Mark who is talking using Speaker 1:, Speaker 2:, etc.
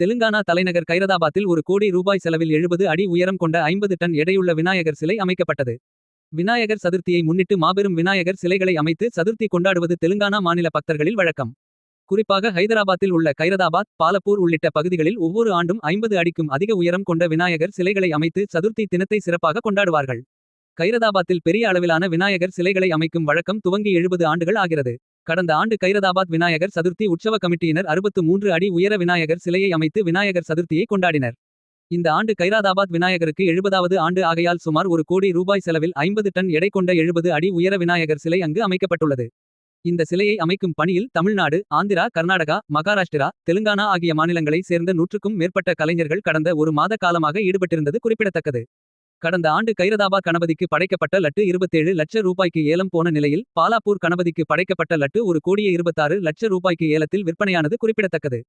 Speaker 1: தெலுங்கானா தலைநகர் கைரதாபாத்தில் ஒரு கோடி ரூபாய் செலவில் எழுபது அடி உயரம் கொண்ட ஐம்பது டன் எடையுள்ள விநாயகர் சிலை அமைக்கப்பட்டது. விநாயகர் சதுர்த்தியை முன்னிட்டு மாபெரும் விநாயகர் சிலைகளை அமைத்து சதுர்த்தி கொண்டாடுவது தெலுங்கானா மாநில பக்தர்களில் வழக்கம். குறிப்பாக ஹைதராபாத்தில் உள்ள கைரதாபாத் பாலப்பூர் உள்ளிட்ட பகுதிகளில் ஒவ்வொரு ஆண்டும் ஐம்பது அடிக்கும் அதிக உயரம் கொண்ட விநாயகர் சிலைகளை அமைத்து சதுர்த்தி தினத்தை சிறப்பாக கொண்டாடுவார்கள். கைரதாபாத்தில் பெரிய அளவிலான விநாயகர் சிலைகளை அமைக்கும் வழக்கம் துவங்கி எழுபது ஆண்டுகள் ஆகிறது. கடந்த ஆண்டு கைரதாபாத் விநாயகர் சதுர்த்தி உற்சவ கமிட்டியினர் அறுபத்து மூன்று அடி உயர விநாயகர் சிலையை அமைத்து விநாயகர் சதுர்த்தியை கொண்டாடினர். இந்த ஆண்டு கைராதாபாத் விநாயகருக்கு எழுபதாவது ஆண்டு ஆகையால் சுமார் ஒரு கோடி ரூபாய் செலவில் ஐம்பது டன் எடை கொண்ட எழுபது அடி உயர விநாயகர் சிலை அங்கு அமைக்கப்பட்டுள்ளது. இந்த சிலையை அமைக்கும் பணியில் தமிழ்நாடு ஆந்திரா கர்நாடகா மகாராஷ்டிரா தெலுங்கானா ஆகிய மாநிலங்களைச் சேர்ந்த நூற்றுக்கும் மேற்பட்ட கலைஞர்கள் கடந்த ஒரு மாத காலமாக ஈடுபட்டிருந்தது குறிப்பிடத்தக்கது. கடந்த ஆண்டு கைரதாபா கணபதிக்கு படைக்கப்பட்ட லட்டு 27 லட்ச ரூபாய்க்கு ஏலம் போன நிலையில் பாலாப்பூர் கணபதிக்கு படைக்கப்பட்ட லட்டு ஒரு கோடியே 26 லட்ச ரூபாய்க்கு ஏலத்தில் விற்பனையானது குறிப்பிடத்தக்கது.